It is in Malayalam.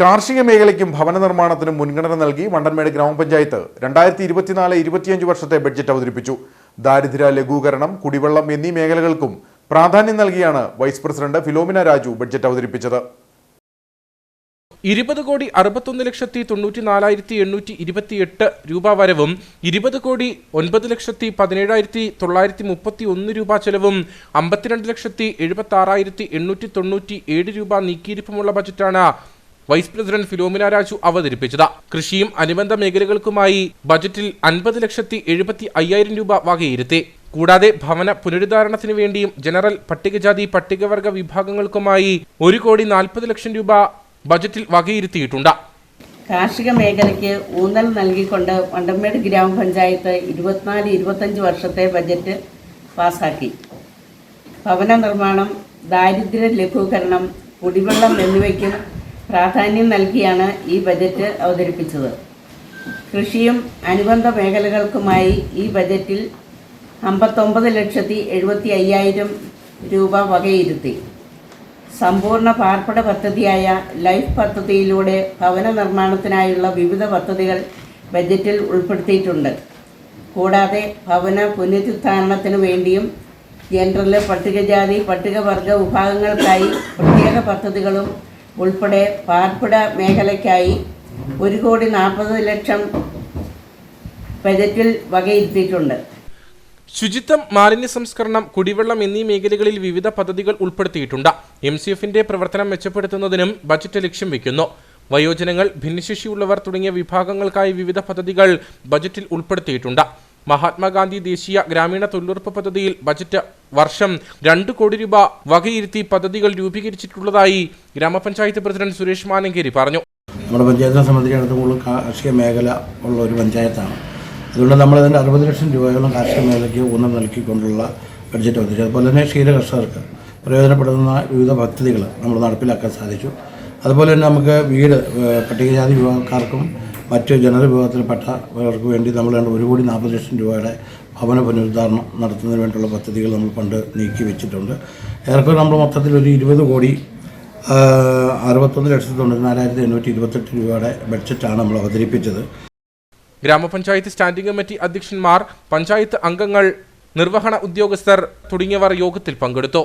കാർഷിക മേഖലയ്ക്കും ഭവന നിർമ്മാണത്തിനും മുൻഗണന നൽകി വണ്ടൻമേട് ഗ്രാമപഞ്ചായത്ത് രണ്ടായിരത്തി ഇരുപത്തിനാല് ഇരുപത്തിയഞ്ച് വർഷത്തെ ബഡ്ജറ്റ് അവതരിപ്പിച്ചു. ദാരിദ്ര്യ ലഘൂകരണം കുടിവെള്ളം എന്നീ മേഖലകൾക്കും പ്രാധാന്യം നൽകിയാണ് vice president Philomina Raju budget അവതരിപ്പിച്ചത്. ഇരുപത് കോടി അറുപത്തൊന്ന് ലക്ഷത്തി തൊണ്ണൂറ്റി നാലായിരത്തി എണ്ണൂറ്റി ഇരുപത്തിയെട്ട് രൂപ വരവും ഇരുപത് കോടി ഒൻപത് ലക്ഷത്തി പതിനേഴായിരത്തി തൊള്ളായിരത്തി മുപ്പത്തി ഒന്ന് രൂപ ചെലവും അമ്പത്തിരണ്ട് ലക്ഷത്തി എഴുപത്തി ആറായിരത്തി എണ്ണൂറ്റി തൊണ്ണൂറ്റി ഏഴ് രൂപ നീക്കിയിരിപ്പുമുള്ള ബജറ്റാണ് വൈസ് പ്രസിഡന്റ് ഫിലോമിന രാജു അവതരിപ്പിച്ചത്. കൃഷിയും അനുബന്ധ മേഖലകൾക്കുമായി ബജറ്റിൽ അൻപത് ലക്ഷത്തി എഴുപത്തി അയ്യായിരം രൂപ വകയിരുത്തി. കൂടാതെ ഭവന പുനരുദ്ധാരണത്തിനു വേണ്ടിയും ജനറൽ പട്ടികജാതി പട്ടികവർഗ വിഭാഗങ്ങൾക്കുമായി ഒരു കോടി നാൽപ്പത് ലക്ഷം രൂപ ബജറ്റിൽ വകയിരുത്തിയിട്ടുണ്ട്. കാർഷിക മേഖലയ്ക്ക് ഊന്നൽ നൽകിക്കൊണ്ട് വണ്ടമേട് ഗ്രാമപഞ്ചായത്ത് ഇരുപത്തിനാല് ഇരുപത്തഞ്ച് വർഷത്തെ ബജറ്റ് പാസാക്കി. ഭവന നിർമ്മാണം ദാരിദ്ര്യ ലഘൂകരണം കുടിവെള്ളം എന്നിവയ്ക്കും പ്രാധാന്യം നൽകിയാണ് ഈ ബജറ്റ് അവതരിപ്പിച്ചത്. കൃഷിയും അനുബന്ധ മേഖലകൾക്കുമായി ഈ ബജറ്റിൽ അമ്പത്തൊമ്പത് ലക്ഷത്തി എഴുപത്തി അയ്യായിരം രൂപ വകയിരുത്തി. സമ്പൂർണ പാർപ്പിട പദ്ധതിയായ ലൈഫ് പദ്ധതിയിലൂടെ ഭവന നിർമ്മാണത്തിനായുള്ള വിവിധ പദ്ധതികൾ ബജറ്റിൽ ഉൾപ്പെടുത്തിയിട്ടുണ്ട്. കൂടാതെ ഭവന പുനരുദ്ധാരണത്തിനു വേണ്ടിയും ജനറൽ പട്ടികജാതി പട്ടികവർഗ വിഭാഗങ്ങൾക്കായി പ്രത്യേക പദ്ധതികളും ഉൾപ്പെടെ പാർപ്പിട മേഖലയ്ക്കായി ഒരു കോടി നാൽപ്പത് ലക്ഷം ബജറ്റിൽ വകയിരുത്തിയിട്ടുണ്ട്. ശുചിത്വം മാലിന്യ സംസ്കരണം കുടിവെള്ളം എന്നീ മേഖലകളിൽ വിവിധ പദ്ധതികൾ ഉൾപ്പെടുത്തിയിട്ടുണ്ട്. എം സി എഫിന്റെ പ്രവർത്തനം മെച്ചപ്പെടുത്തുന്നതിനും ബജറ്റ് ലക്ഷ്യം വയ്ക്കുന്നു വയോജനങ്ങൾ ഭിന്നശേഷിയുള്ളവർ തുടങ്ങിയ വിഭാഗങ്ങൾക്കായി വിവിധ പദ്ധതികൾ ബജറ്റിൽ ഉൾപ്പെടുത്തിയിട്ടുണ്ട്. മഹാത്മാഗാന്ധി ദേശീയ ഗ്രാമീണ തൊഴിലുറപ്പ് പദ്ധതിയിൽ ബജറ്റ് വർഷം രണ്ട് കോടി രൂപ വകയിരുത്തി പദ്ധതികൾ രൂപീകരിച്ചിട്ടുള്ളതായി ഗ്രാമപഞ്ചായത്ത് പ്രസിഡന്റ് സുരേഷ് മാനങ്കേരി പറഞ്ഞു. നമ്മുടെ പഞ്ചായത്തിനെ സംബന്ധിച്ചിടത്തോളം കാർഷിക മേഖല ഉള്ള ഒരു പഞ്ചായത്താണ്. അതുകൊണ്ട് നമ്മൾ നമ്മളതിന്റെ അറുപത് ലക്ഷം രൂപയോളം കാർഷിക മേഖലയ്ക്ക് ഊന്നൽ നൽകിക്കൊണ്ടുള്ള ബഡ്ജറ്റ് അവതരിച്ചു അതുപോലെ തന്നെ ക്ഷീര കർഷകർക്ക് പ്രയോജനപ്പെടുന്ന വിവിധ പദ്ധതികൾ നമ്മൾ നടപ്പിലാക്കാൻ സാധിച്ചു. അതുപോലെ തന്നെ നമുക്ക് വീട് പട്ടികജാതി വിഭാഗക്കാർക്കും മറ്റ് ജനറൽ വിഭാഗത്തിൽപ്പെട്ടവർക്ക് വേണ്ടി നമ്മൾ ഒരു കോടി നാൽപ്പത് ലക്ഷം രൂപയുടെ ഭവന പുനരുദ്ധാരണം നടത്തുന്നതിന് വേണ്ടിയുള്ള പദ്ധതികൾ നമ്മൾ പണ്ട് നീക്കി വെച്ചിട്ടുണ്ട്. ഏറെക്കുറെ നമ്മൾ മൊത്തത്തിൽ ഒരു ഇരുപത് കോടി അറുപത്തൊന്ന് ലക്ഷത്തി തൊണ്ണൂറ്റിനാലായിരത്തി എണ്ണൂറ്റി ഇരുപത്തെട്ട് രൂപയുടെ ബഡ്ജറ്റാണ് നമ്മൾ അവതരിപ്പിച്ചത്. ഗ്രാമപഞ്ചായത്ത് സ്റ്റാൻഡിംഗ് കമ്മിറ്റി അധ്യക്ഷന്മാർ പഞ്ചായത്ത് അംഗങ്ങൾ നിർവഹണ ഉദ്യോഗസ്ഥർ തുടങ്ങിയവർ യോഗത്തിൽ പങ്കെടുത്തു.